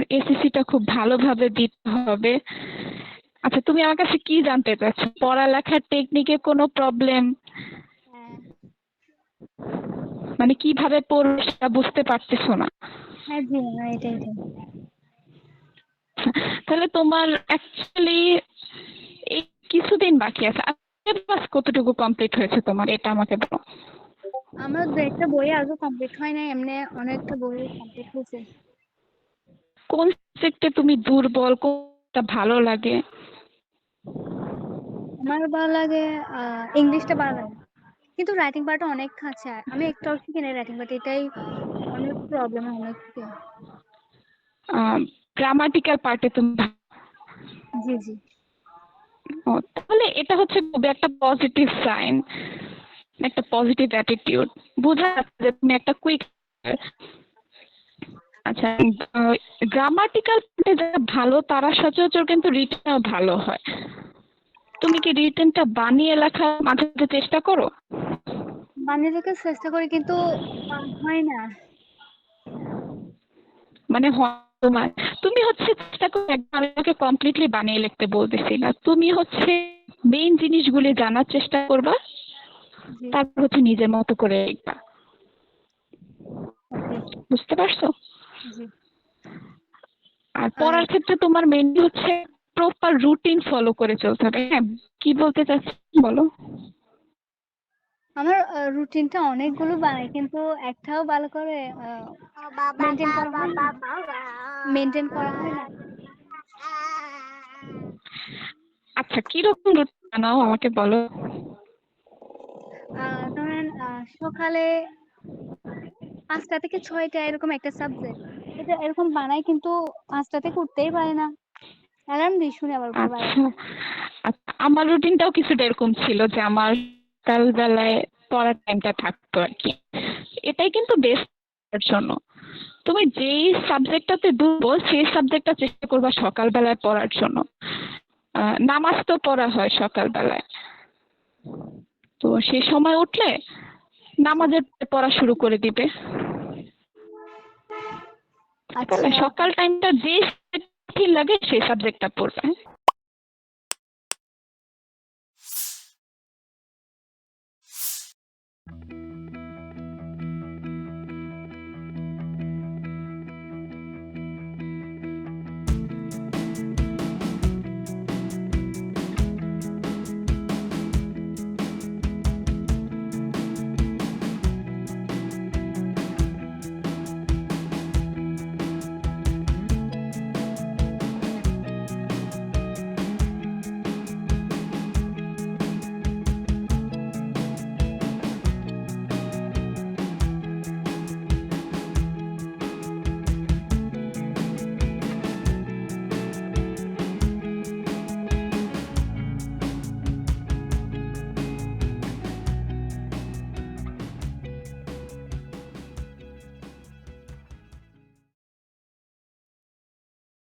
তোমার এসএসসিটা খুব ভালোভাবে দিতে হবে। আচ্ছা তুমি আমার কাছে কি জানতে চাচ্ছ? পড়ালেখার টেকনিকে কোনো প্রবলেম হ্যাঁ। মানে কীভাবে পড়বে সেটা বুঝতে পারতেছো না? হ্যাঁ জি এটাই এটাই তাহলে তোমার অ্যাকচুয়ালি এই কিছুদিন বাকি আছে। ক্লাস কতটুকু কমপ্লিট হয়েছে তোমার? এটা আমাকে বলো। আমার দু একটা বই আজও কমপ্লিট হয় নাই এমনি অনেকটা বই কমপ্লিট হয়েছে। কোন সাবজেক্টে তুমি দুর্বল কোনটা ভালো লাগে? আমার ভালো লাগে আহ, ইংলিশটা ভালো লাগে। কিন্তু রাইটিং পার্টটা অনেক আছে আমি একটু শিখি না রাইটিং পার্ট এটাই অনেক প্রবলেম অনেক গ্রামাটিক্যাল পার্টে তুমি জি জি। ও, তাহলে এটা হচ্ছে খুবই একটা পজিটিভ সাইন একটা পজিটিভ অ্যাটিটিউড বোঝা যাচ্ছে যে তুমি একটা কুইক আচ্ছা গ্রামাটিক্যাল যারা ভালো তারা সচরাচর কিন্তু রিটেনও ভালো হয়। তুমি কি রিটেনটা বানিয়ে লেখার মাঝে মাঝে চেষ্টা করো? বানিয়ে লেখার চেষ্টা করি কিন্তু হয় না। মানে হয় তোমার। তুমি হচ্ছে চেষ্টা করো একদম আমি তোমাকে কমপ্লিটলি বানিয়ে লিখতে বলতেছি না তুমি হচ্ছে মেইন জিনিসগুলি জানার চেষ্টা করবা তারপর হচ্ছে নিজের মতো করে লিখবা। বুঝতে পারছ? আর পড়ার ক্ষেত্রে তোমার মেনলি হচ্ছে প্রপার রুটিন ফলো করে চলতে হবে হ্যাঁ? কি বলতে চাচ্ছি বলো? আমার রুটিনটা অনেকগুলো বানাই কিন্তু একটাও ভালো করে মেনটেন করা হয় না। মেনটেন করা হয় না। আচ্ছা কীরকম রুটিন বানাও আমাকে বলো? আহ, ধরেন আহ, সকালে পাঁচটা থেকে ছয়টা এরকম একটা সাবজেক্ট এটা এরকম বানাই কিন্তু পাঁচটা থেকে উঠতেই পারে না। অ্যালার্ম দিই শুনে আবার। আচ্ছা। আচ্ছা আমার রুটিনটাও কিছুটা এরকম ছিল যে আমার সকালবেলায় পড়ার টাইমটা থাকতো আর কি। এটাই কিন্তু বেস্ট জন্য। তুমি যেই সাবজেক্টটাতে দুর্বল সেই সাবজেক্টটা চেষ্টা করবা সকালবেলায় পড়ার জন্য। নামাজ তো পড়া হয় সকালবেলায়। তো সেই সময় উঠলে নামাজের পড়া শুরু করে দিবে। আচ্ছা। সকাল টাইমটা যে ঠিক লাগে সেই সাবজেক্টটা পড়বে।